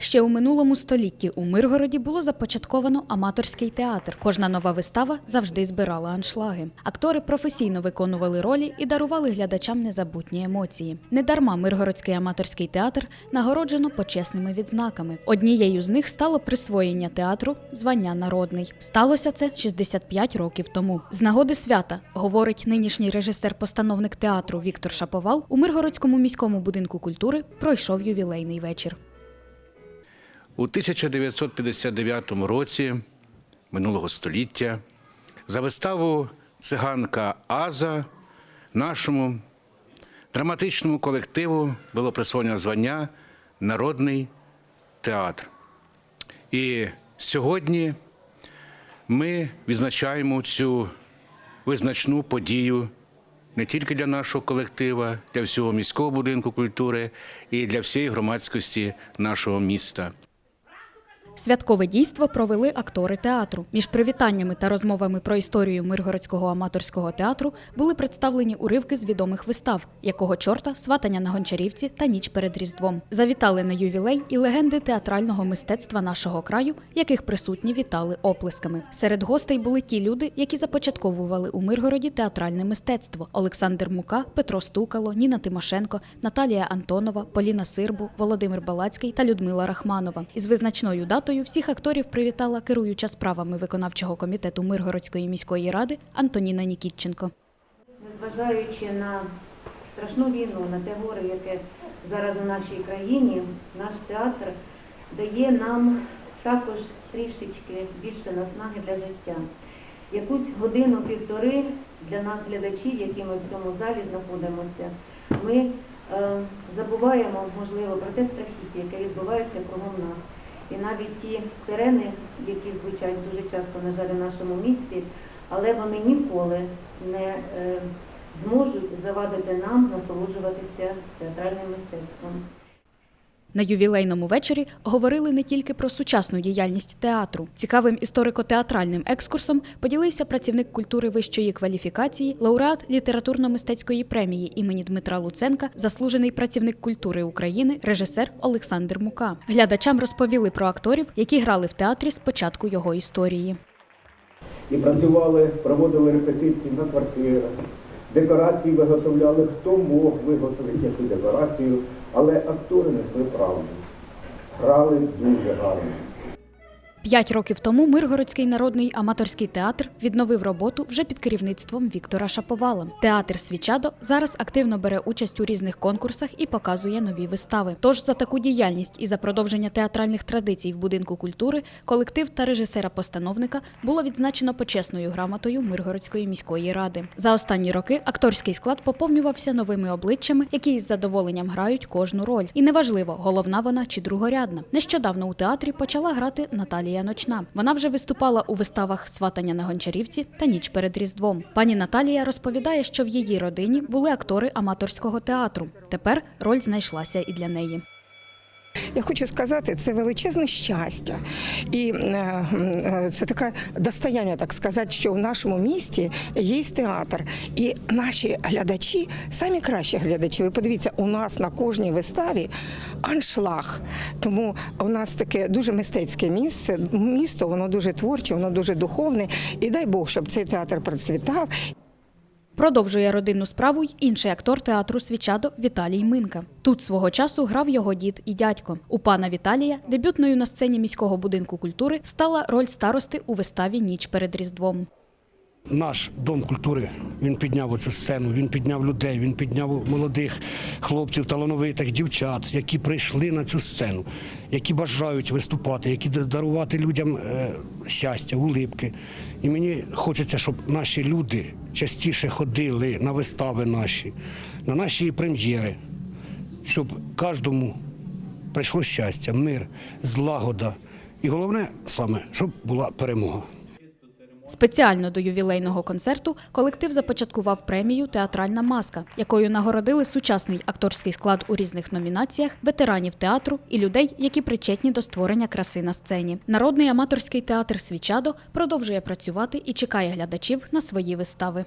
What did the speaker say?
Ще у минулому столітті у Миргороді було започатковано аматорський театр. Кожна нова вистава завжди збирала аншлаги. Актори професійно виконували ролі і дарували глядачам незабутні емоції. Недарма Миргородський аматорський театр нагороджено почесними відзнаками. Однією з них стало присвоєння театру звання народний. Сталося це 65 років тому. З нагоди свята говорить нинішній режисер-постановник театру Віктор Шаповал. У Миргородському міському будинку культури пройшов ювілейний вечір. У 1959 році минулого століття за виставу циганка Аза нашому драматичному колективу було присвоєно звання Народний театр. І сьогодні ми відзначаємо цю визначну подію не тільки для нашого колектива, для всього міського будинку культури і для всієї громадськості нашого міста. Святкове дійство провели актори театру. Між привітаннями та розмовами про історію Миргородського аматорського театру були представлені уривки з відомих вистав, якого чорта, сватання на гончарівці та ніч перед Різдвом. Завітали на ювілей і легенди театрального мистецтва нашого краю, яких присутні вітали оплесками. Серед гостей були ті люди, які започатковували у Миргороді театральне мистецтво: Олександр Мука, Петро Стукало, Ніна Тимошенко, Наталія Антонова, Поліна Сирбу, Володимир Балацький та Людмила Рахманова. Із визначною датою всіх акторів привітала керуюча справами виконавчого комітету Миргородської міської ради Антоніна Нікітченко. Незважаючи на страшну війну, на те горе, яке зараз у нашій країні, наш театр дає нам також трішечки більше наснаги для життя. Якусь годину-півтори для нас, глядачів, які ми в цьому залі знаходимося, ми е, забуваємо, можливо, про те страхіття, яке відбувається кругом нас. І навіть ті сирени, які звучать дуже часто, на жаль, у нашому місті, але вони ніколи не е, зможуть завадити нам насолоджуватися театральним мистецтвом. На ювілейному вечорі говорили не тільки про сучасну діяльність театру. Цікавим історико-театральним екскурсом поділився працівник культури вищої кваліфікації, лауреат літературно-мистецької премії імені Дмитра Луценка, заслужений працівник культури України, режисер Олександр Мука. Глядачам розповіли про акторів, які грали в театрі з початку його історії. і працювали, проводили репетиції на квартирах, декорації виготовляли, хто мог виготовити яку декорацію, але актори несли правду. Грали дуже гарно. П'ять років тому Миргородський народний аматорський театр відновив роботу вже під керівництвом Віктора Шаповала. Театр Свічадо зараз активно бере участь у різних конкурсах і показує нові вистави. Тож за таку діяльність і за продовження театральних традицій в будинку культури колектив та режисера-постановника було відзначено почесною грамотою Миргородської міської ради. За останні роки акторський склад поповнювався новими обличчями, які із задоволенням грають кожну роль. І неважливо, головна вона чи другорядна. Нещодавно у театрі почала грати Наталія Ночна. Вона вже виступала у виставах Сватання на гончарівці та ніч перед Різдвом. Пані Наталія розповідає, що в її родині були актори аматорського театру. Тепер роль знайшлася і для неї. Я хочу сказати, це величезне щастя, і е, е, це таке достояння, так сказати, що в нашому місті є театр, і наші глядачі самі кращі глядачі. Ви подивіться, у нас на кожній виставі аншлаг. Тому у нас таке дуже мистецьке місце. Місто воно дуже творче, воно дуже духовне. І дай Бог, щоб цей театр процвітав. Продовжує родинну справу й інший актор театру Свічадо Віталій Минка. Тут свого часу грав його дід і дядько. У пана Віталія дебютною на сцені міського будинку культури стала роль старости у виставі Ніч перед Різдвом. Наш дом культури він підняв оцю сцену, він підняв людей, він підняв молодих хлопців, талановитих дівчат, які прийшли на цю сцену, які бажають виступати, які дарувати людям е, щастя, улипки. І мені хочеться, щоб наші люди частіше ходили на вистави наші, на наші прем'єри, щоб кожному прийшло щастя, мир, злагода. І головне саме, щоб була перемога. Спеціально до ювілейного концерту колектив започаткував премію Театральна маска, якою нагородили сучасний акторський склад у різних номінаціях, ветеранів театру і людей, які причетні до створення краси на сцені. Народний аматорський театр Свічадо продовжує працювати і чекає глядачів на свої вистави.